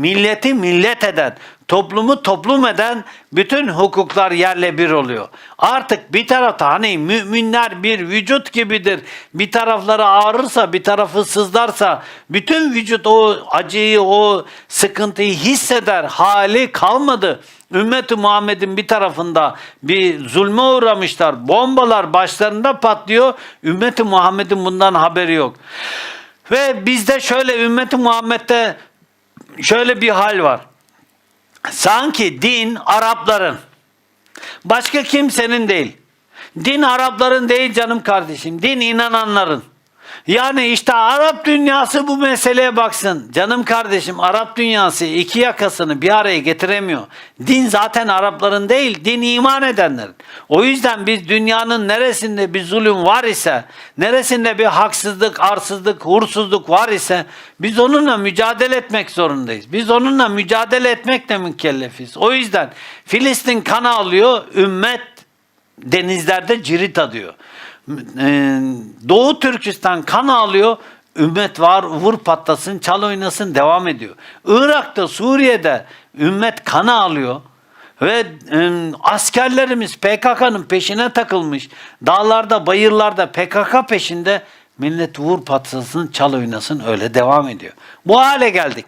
milleti millet eden, toplumu toplum eden bütün hukuklar yerle bir oluyor. Artık bir tarafta hani müminler bir vücut gibidir. Bir tarafları ağrırsa, bir tarafı sızlarsa bütün vücut o acıyı, o sıkıntıyı hisseder. Hali kalmadı. Ümmeti Muhammed'in bir tarafında bir zulme uğramışlar. Bombalar başlarında patlıyor. Ümmeti Muhammed'in bundan haberi yok. Ve bizde şöyle ümmeti Muhammed'de şöyle bir hal var. Sanki din Arapların. Başka kimsenin değil. Din Arapların değil canım kardeşim. Din inananların. Yani işte Arap dünyası bu meseleye baksın. Canım kardeşim Arap dünyası iki yakasını bir araya getiremiyor. Din zaten Arapların değil, din iman edenlerin. O yüzden biz dünyanın neresinde bir zulüm var ise, neresinde bir haksızlık, arsızlık, hursuzluk var ise biz onunla mücadele etmek zorundayız. Biz onunla mücadele etmekle mükellefiz. O yüzden Filistin kana alıyor, ümmet denizlerde cirit alıyor. Ee, Doğu Türkistan kan alıyor. Ümmet var vur patlasın çal oynasın devam ediyor. Irak'ta Suriye'de ümmet kana alıyor. Ve e, askerlerimiz PKK'nın peşine takılmış. Dağlarda bayırlarda PKK peşinde millet vur patlasın çal oynasın öyle devam ediyor. Bu hale geldik.